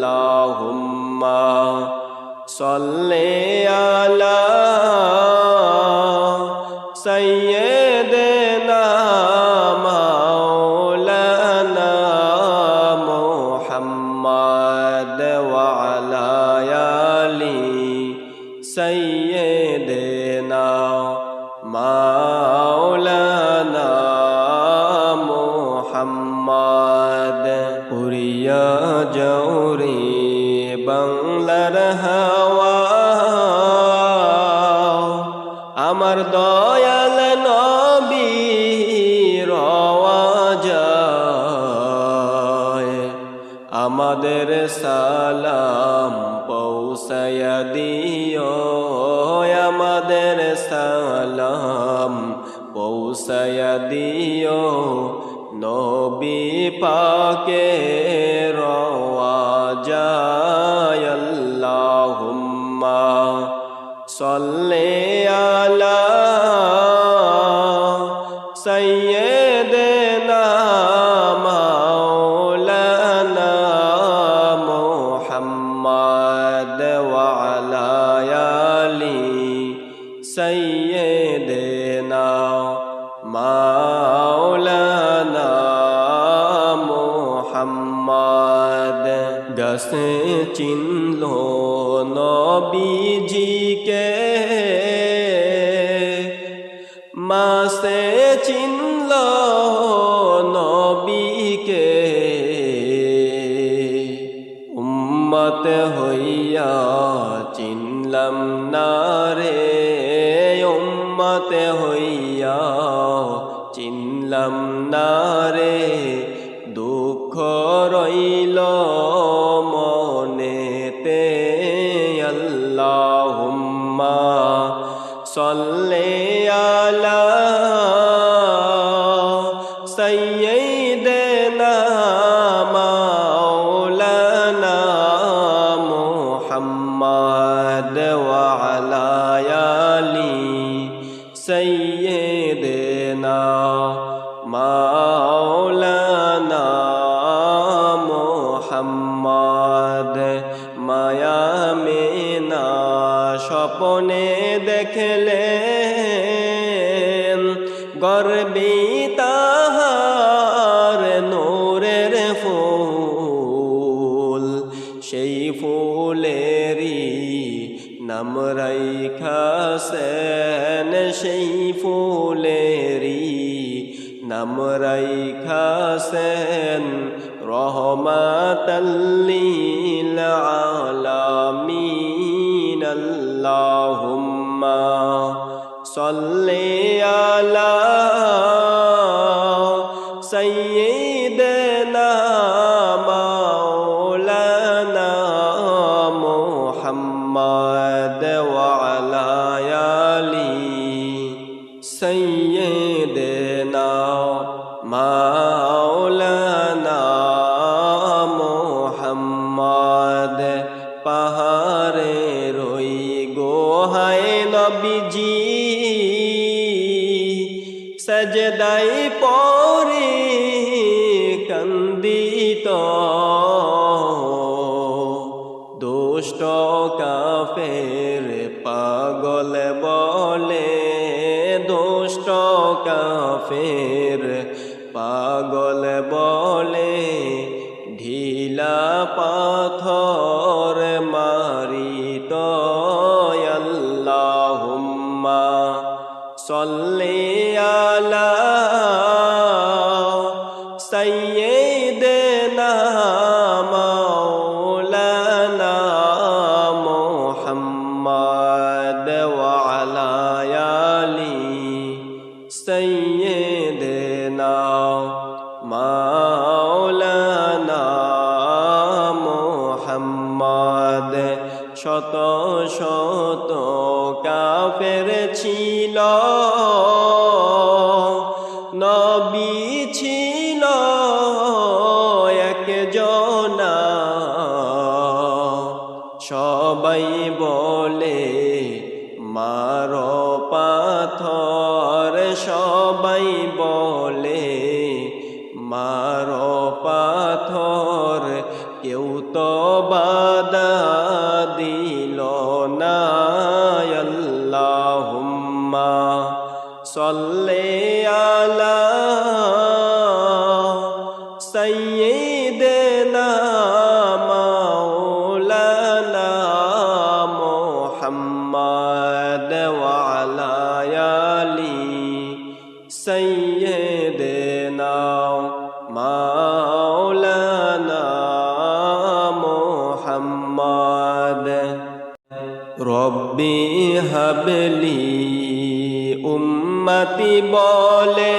اللهم صل على سيدنا পৌঁছায়া দিও। নবী পাকে রওয়াজায়াল্লাহুম্মা সল্লে চিনল নবীজিকে। মাসে চিনল নবীকে। উম্মত হইয়া চিনলাম না। नाम নবীজি। সজদাই পরে কন্দিত। দুষ্ট কাফের পাগল বলে দুষ্ট কাফের শত শত কাফের ছিল। সৈয়দেনা মাওলানা মোহাম্মদ। রব্বি হাবলি উম্মতি বলে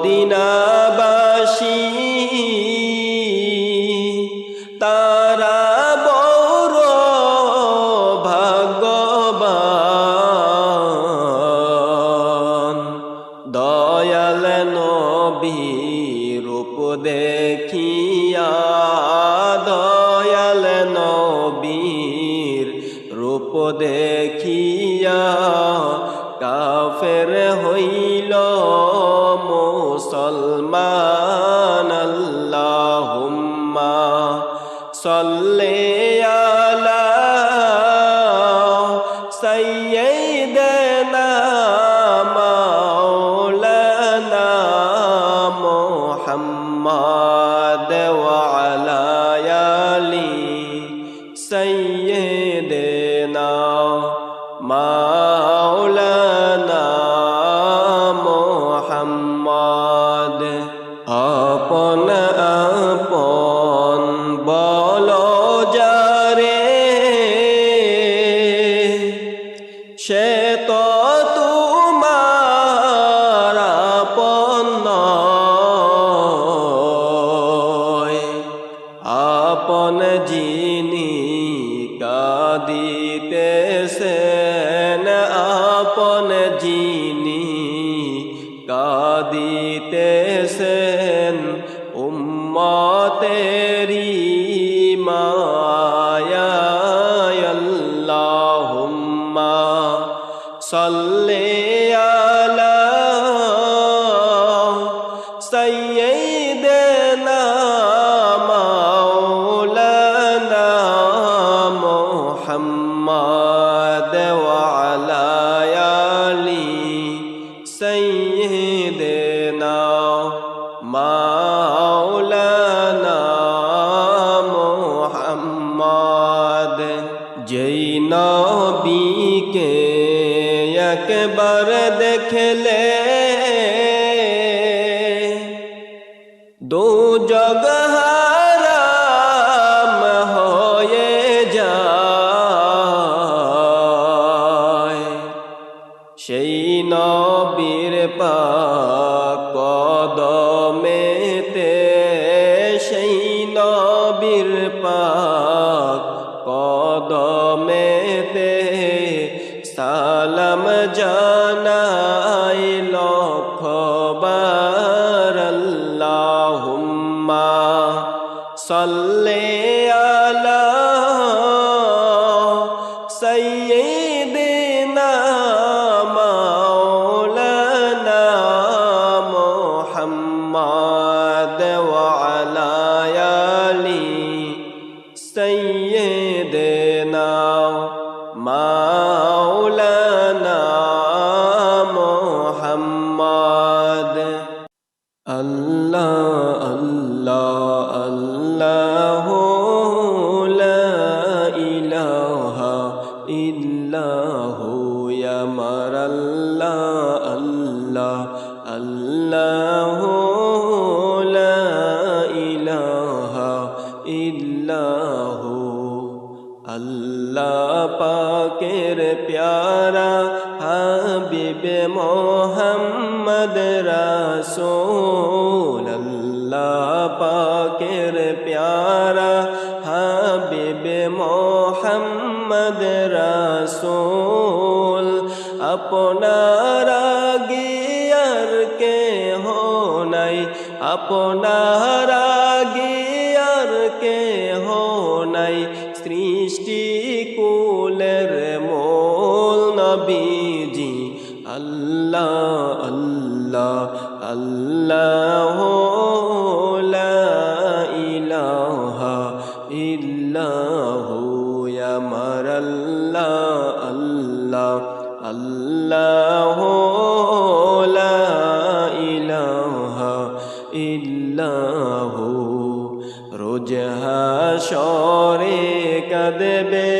মদিনাবাসী তারা বড় ভাগবান দয়াল নবীর রূপ দেখিয়া দয়াল নবীর রূপ দেখি মোহাম্মদ যেই নবীকে একবার দেখলে দো মোহাম্মদ রাসূলুল্লাহ পাকের প্যারা হাবিব মোহাম্মদ রাসূল, আপনারা গিয়ার কে হো নাই, আপনারা গিয়ার কে হো নাই। আল্লাহ ইলাহা ইল্লাহ আমার আল্লাহ আল্লাহ আল্লাহ ইলাহা ইল্লাহ। রোজ হাসরে কাঁদবে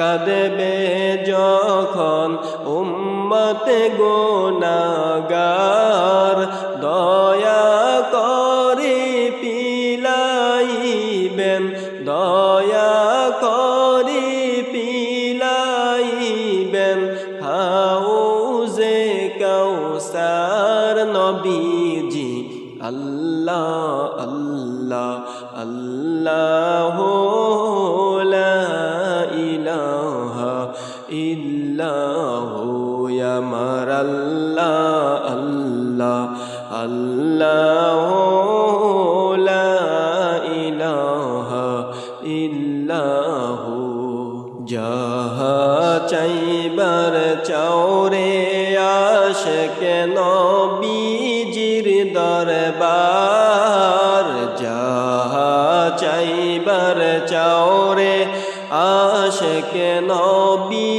কাঁদবে যখন উম্মতে গোনাগার দয়া চাইবার চাওরে আশেকে নবী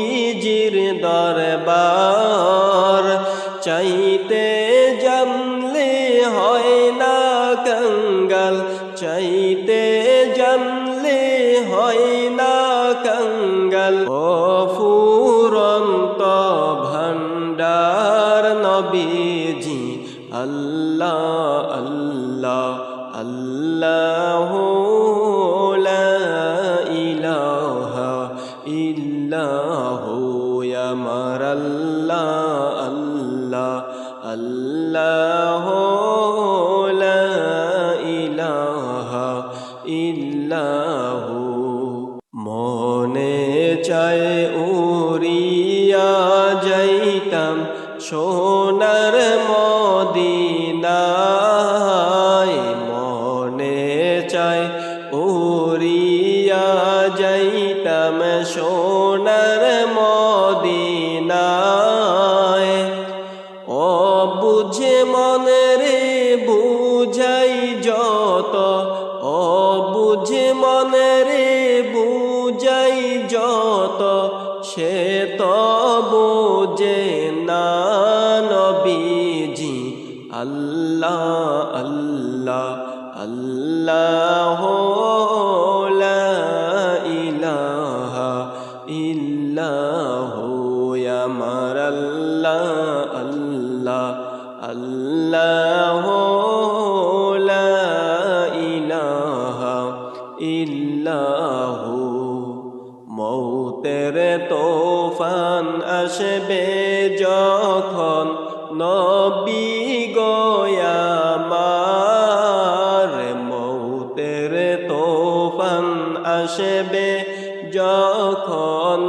যাইতাম সোনার ম ইল্লাহু মৌতের তোফান আসবে যখন নবী গয়ামার মৌতের তোফান আসবে যখন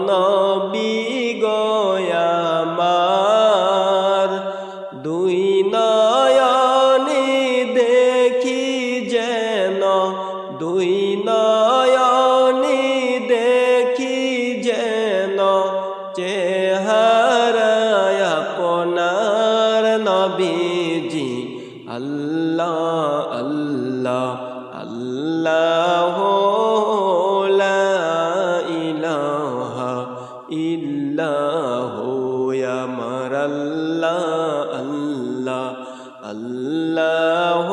আল্লাহ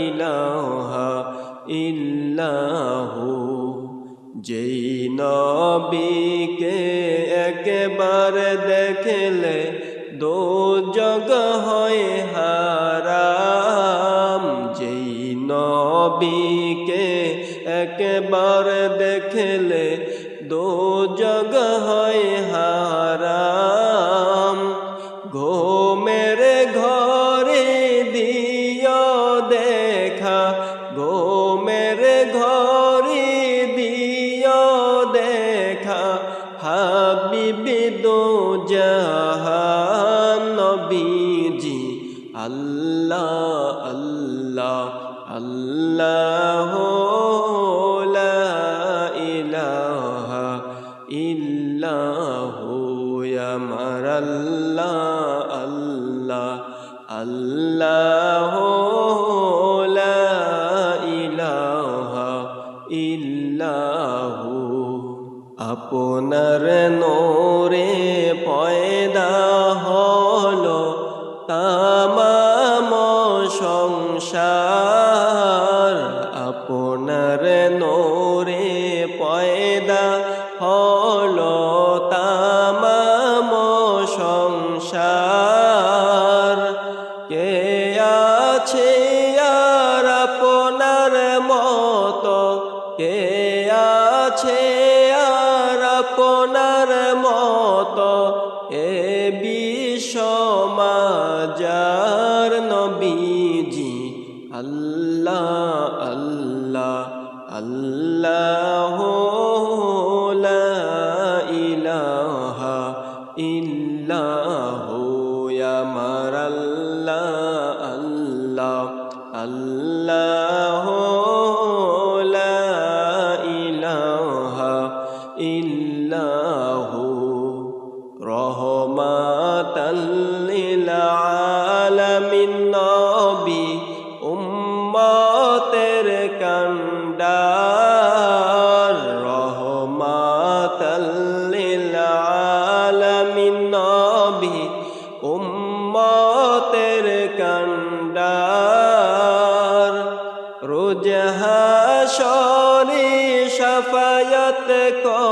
ইলাহা ইল্লাহু। যেই নবীকে একবার দেখলে দো জগ হয় হারাম। যেই নবীকে একবার দেখলে আল্লাহর নবীজি আল্লাহ আল্লাহ আল্লাহ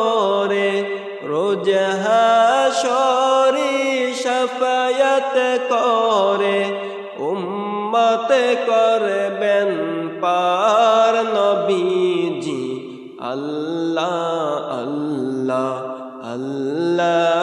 করে রোজ হাসরি সাফায়াত করে উম্মতে করবেন পার নবীজি। আল্লাহ আল্লাহ আল্লাহ।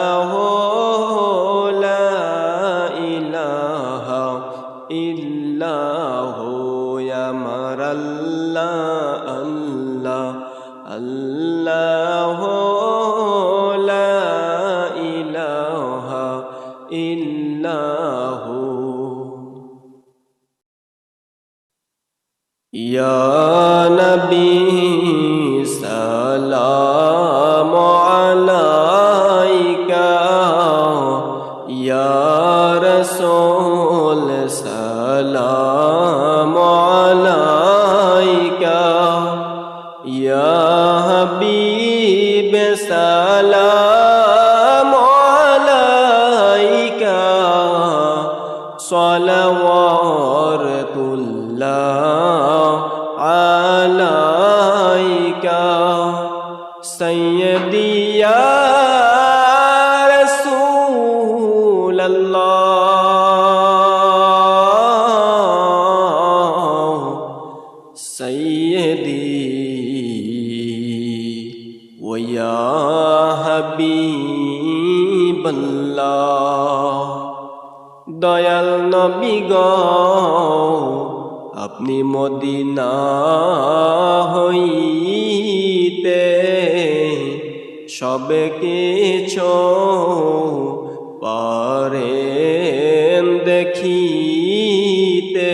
পারেন দেখিতে।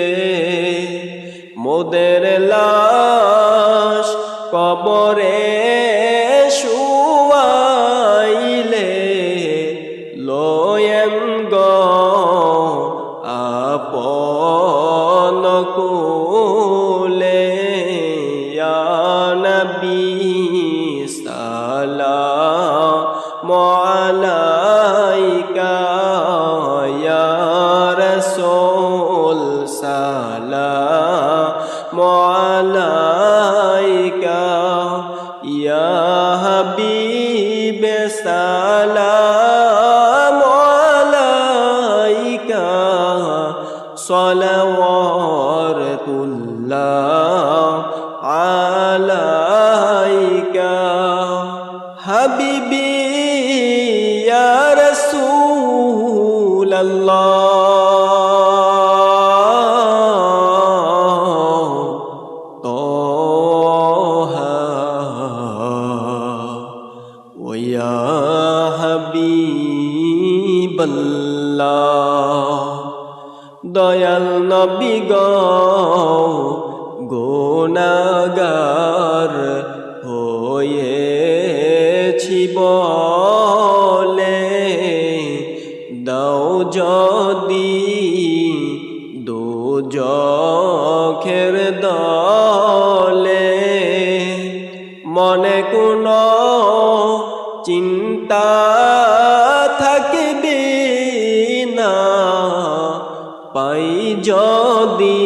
মোদের লাশ যদি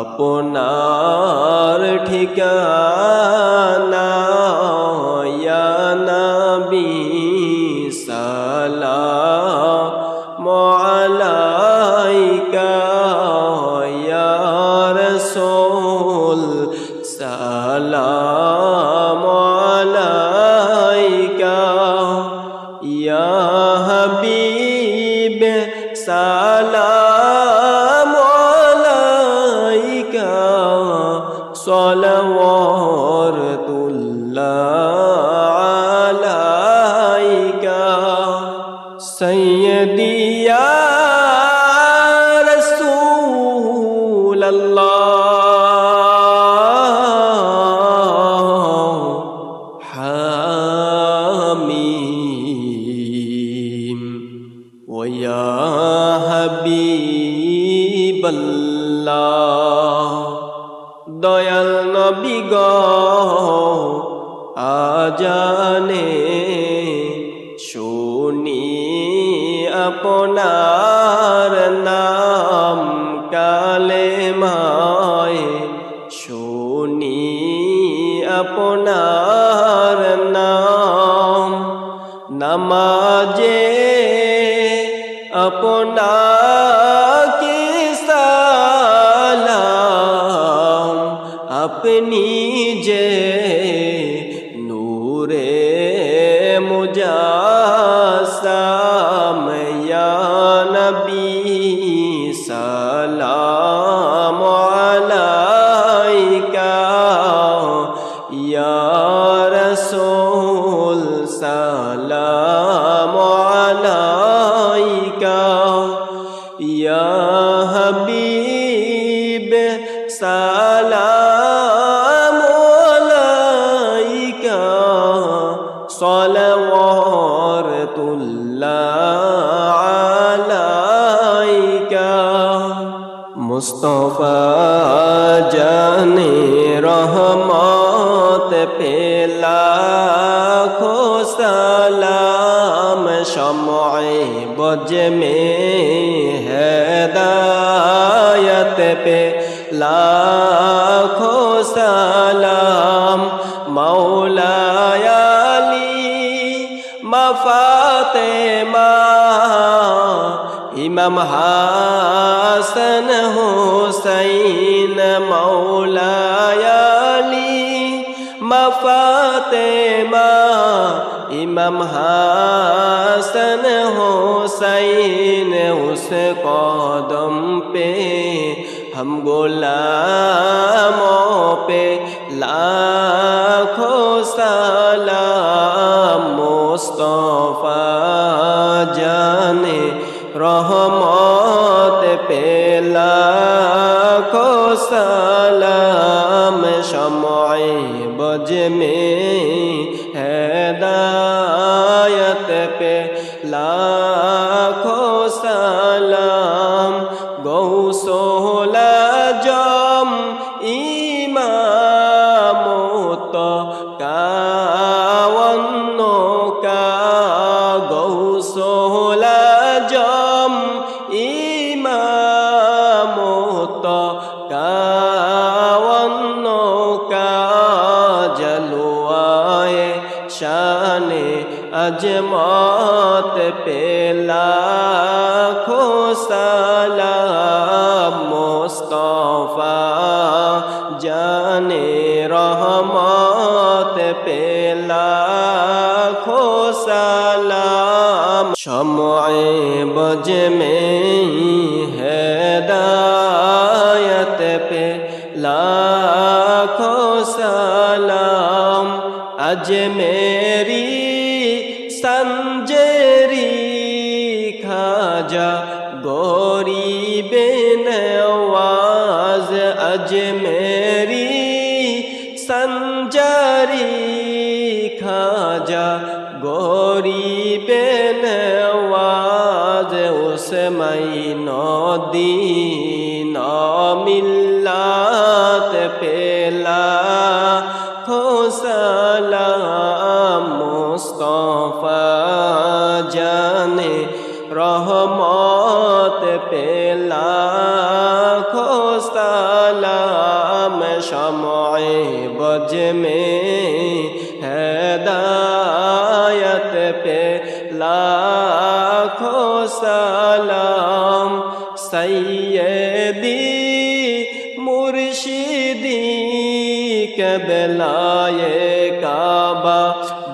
আপনার ঠিকানা মফাতেমা ইমাম হাসন হুসাইন মৌলায়ালি মফাতেমা ইমাম হাসন হুসাইন, উস কদম পে হম গোলামো পে লা में हैदायत पे लाखों सलाम गौ सोला जा सलाम शमए बज में हैदायत पे लाखों सलाम अज मेरी संजरी खाजा गौरी del কে বেলায় কাবা,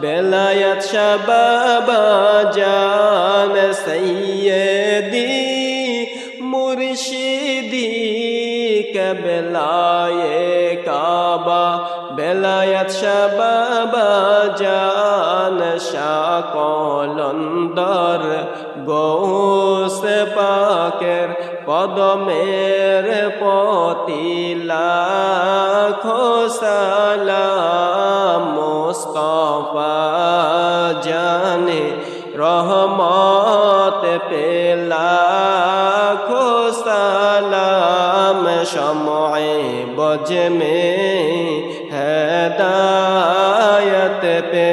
বেলায়ত শাবাবা জান সৈয়দি মুর্শিদি। কে বেলায় কাবা, বেলায়ত শাবাবা জান শাকলন্দর গোস পাকের কদমের পতিলা জানে রহমত পেলা খোসালাম সময় বজমে হেদায়ত পে